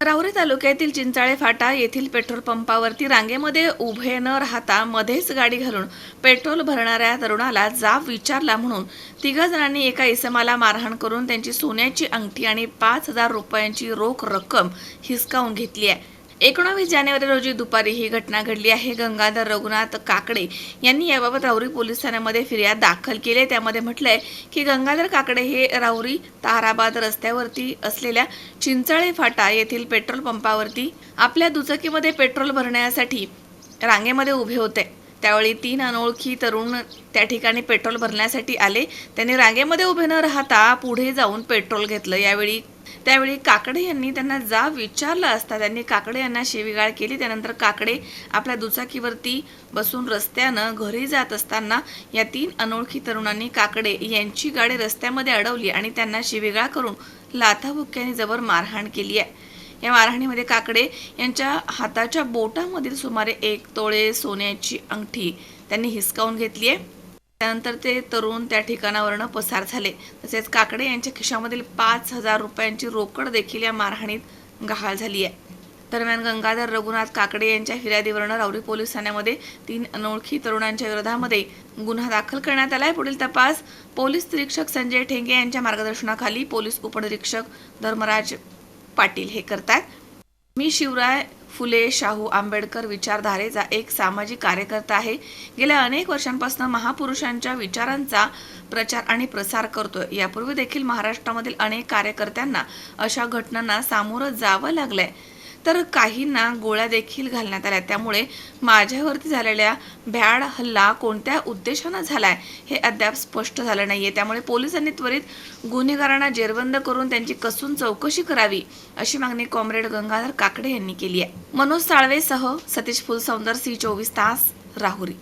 राहुरी तालुक्यातील चिंचाळे फाटा येथील पेट्रोल पंपावरती रांगेमध्ये उभे न राहता मध्येच गाडी घालून पेट्रोल भरणाऱ्या तरुणाला जाब विचारला म्हणून तिघा जणांनी एका इसमाला मारहाण करून त्यांची सोन्याची अंगठी आणि पाच हजार रुपयांची रोख रक्कम हिसकावून घेतली आहे. एकोणावीस जानेवारी रोजी दुपारी ही घटना घडली आहे. गंगाधर रघुनाथ काकडे यांनी याबाबत राहुरी पोलीस ठाण्यामध्ये फिर्याद दाखल केली आहे. त्यामध्ये म्हटलंय की गंगाधर काकडे हे राहुरी ताराबाद रस्त्यावरती असलेल्या चिंचाळे फाटा येथील पेट्रोल पंपावरती आपल्या दुचाकीमध्ये पेट्रोल भरण्यासाठी रांगेमध्ये उभे होते. त्यावेळी तीन अनोळखी तरुण त्या ठिकाणी पेट्रोल भरण्यासाठी आले. त्यांनी रांगेमध्ये उभे न राहता पुढे जाऊन पेट्रोल घेतलं. यावेळी त्यावेळी काकडे यांनी त्यांना जा विचारलं असता. त्यांनी काकडे यांना शिवीगाळ केली. त्यानंतर काकडे आपल्या दुचाकीवरती बसून रस्त्यानं घरी जात असताना या तीन अनोळखी तरुणांनी काकडे यांची गाडी रस्त्यामध्ये अडवली आणि त्यांना शिवीगाळ करून लाथाबुक्क्याने जबर मारहाण केली आहे. या मारहाणीमध्ये काकडे यांच्या हाताच्या बोटामधील सुमारे एक तोळे सोन्याची अंगठी त्यांनी हिसकावून घेतली आहे. त्यानंतर ते तरुण त्या ठिकाणावरनं पसार झाले. तसेच काकडे यांच्या खिशामधील पाच हजार रुपयांची रोकड देखील या मारहाणीत गहाळ झाली आहे. दरम्यान गंगाधर रघुनाथ काकडे यांच्या फिर्यादीवरनं राऊरी पोलीस ठाण्यामध्ये तीन अनोळखी तरुणांच्या विरोधामध्ये गुन्हा दाखल करण्यात आलाय. पुढील तपास पोलीस निरीक्षक संजय ठेंगे यांच्या मार्गदर्शनाखाली पोलीस उपनिरीक्षक धर्मराज पाटील हे करतात मी शिवराय फुले शाहू आंबेडकर विचारधारेचा एक सामाजिक कार्यकर्ता आहे. गेल्या अनेक वर्षांपासून महापुरुषांच्या विचारांचा प्रचार आणि प्रसार करतोय. यापूर्वी देखील महाराष्ट्रामधील अनेक कार्यकर्त्यांना अशा घटनांना सामोरं जावं लागलंय. तर काहींना गोळ्या देखील घालण्यात आल्या. त्यामुळे माझ्यावरती झालेल्या भ्याड हल्ला कोणत्या उद्देशानं झालाय हे अद्याप स्पष्ट झालं नाहीये. त्यामुळे पोलिसांनी त्वरित गुन्हेगारांना जेरबंद करून त्यांची कसून चौकशी करावी अशी मागणी कॉम्रेड गंगाधर काकडे यांनी केली आहे. मनोज साळवेसह सतीश फुलसौंदर सी चोवीस तास राहुरी.